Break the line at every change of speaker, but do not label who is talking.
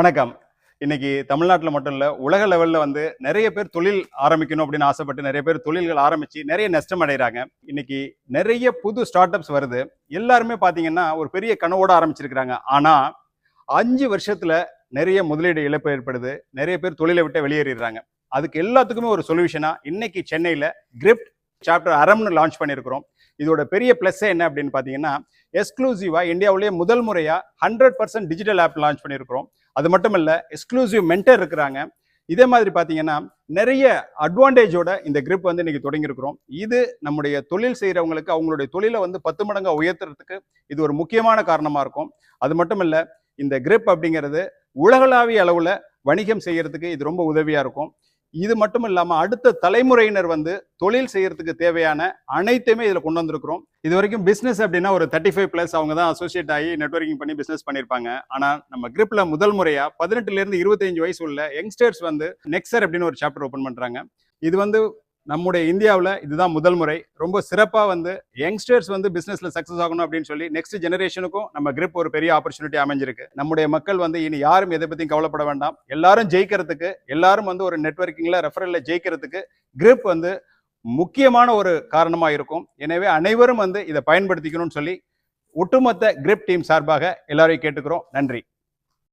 வணக்கம். இன்னைக்கு தமிழ்நாட்டில் மட்டும் இல்லை உலக லெவலில் வந்து நிறைய பேர் தொழில் ஆரம்பிக்கணும் அப்படின்னு ஆசைப்பட்டு நிறைய பேர் தொழில்கள் ஆரம்பித்து நிறைய நஷ்டம் அடைகிறாங்க. இன்னைக்கு நிறைய புது ஸ்டார்ட் அப்ஸ் வருது. எல்லாருமே பார்த்தீங்கன்னா ஒரு பெரிய கனவோடு ஆரம்பிச்சிருக்கிறாங்க. ஆனால் அஞ்சு வருஷத்தில் நிறைய முதலீடு இழப்பு ஏற்படுது. நிறைய பேர் தொழிலை விட்டு வெளியேறிடுறாங்க. அதுக்கு எல்லாத்துக்குமே ஒரு சொல்யூஷனாக இன்னைக்கு சென்னையில் கிரிப்ட் சாப்டர் அரம்னு லான்ச் பண்ணியிருக்கிறோம். இதோட பெரிய ப்ளஸ் என்ன அப்படின்னு பார்த்தீங்கன்னா எக்ஸ்க்ளூசிவாக இந்தியாவிலேயே முதல் முறையாக hundred percent digital app launch பண்ணியிருக்கிறோம். அது மட்டும் இல்லை எக்ஸ்க்ளூசிவ் மென்டர் இருக்கிறாங்க. இதே மாதிரி பார்த்தீங்கன்னா நிறைய அட்வான்டேஜோட இந்த கிரிப் வந்து இன்னைக்கு தொடங்கியிருக்கிறோம். இது நம்முடைய தொழில் செய்கிறவங்களுக்கு அவங்களுடைய தொழிலை வந்து பத்து மடங்காக உயர்த்துறதுக்கு இது ஒரு முக்கியமான காரணமாக இருக்கும். அது மட்டும் இல்லை இந்த கிரிப் அப்படிங்கிறது உலகளாவிய அளவில் வணிகம் செய்கிறதுக்கு இது ரொம்ப உதவியாக இருக்கும். இது மட்டும் இல்லாமல் அடுத்த தலைமுறையினர் வந்து தொழில் செய்யறதுக்கு தேவையான அனைத்துமே இதில் கொண்டு வந்திருக்கிறோம். இது வரைக்கும் பிஸ்னஸ் அப்படின்னா ஒரு தேர்ட்டி ஃபைவ் பிளஸ் அவங்க தான் அசோசியேட் ஆகி நெட்வொர்க்கிங் பண்ணி பிஸ்னஸ் பண்ணியிருப்பாங்க. ஆனால் நம்ம கிரிப்ல முதல் முறையாக பதினெட்டுலேருந்து இருபத்தஞ்சு வயசு உள்ள யங்ஸ்டர்ஸ் வந்து நெக்ஸர் அப்படின்னு ஒரு சாப்டர் ஓப்பன் பண்ணுறாங்க இது வந்து நம்முடைய இந்தியாவில் இதுதான் முதல் முறை. ரொம்ப சிறப்பாக வந்து யங்ஸ்டர்ஸ் வந்து பிஸ்னஸில் சக்ஸஸ் ஆகணும் அப்படின்னு சொல்லி நெக்ஸ்ட் ஜெனரேஷனுக்கும் நம்ம கிரிப் ஒரு பெரிய ஆப்பர்ச்சுனிட்டி அமைஞ்சிருக்கு. நம்முடைய மக்கள் வந்து இனி யாரும் எதை பற்றியும் கவலைப்பட வேண்டாம். எல்லாரும் ஜெயிக்கிறதுக்கு எல்லாரும் வந்து ஒரு நெட்ஒர்க்கிங்கில் ரெஃபரலில் ஜெயிக்கிறதுக்கு கிரிப் வந்து முக்கியமான ஒரு காரணமாக இருக்கும். எனவே அனைவரும் வந்து இதை பயன்படுத்திக்கணும்னு சொல்லி ஒட்டுமொத்த கிரிப் டீம் சார்பாக எல்லாரையும் கேட்டுக்கிறோம். நன்றி.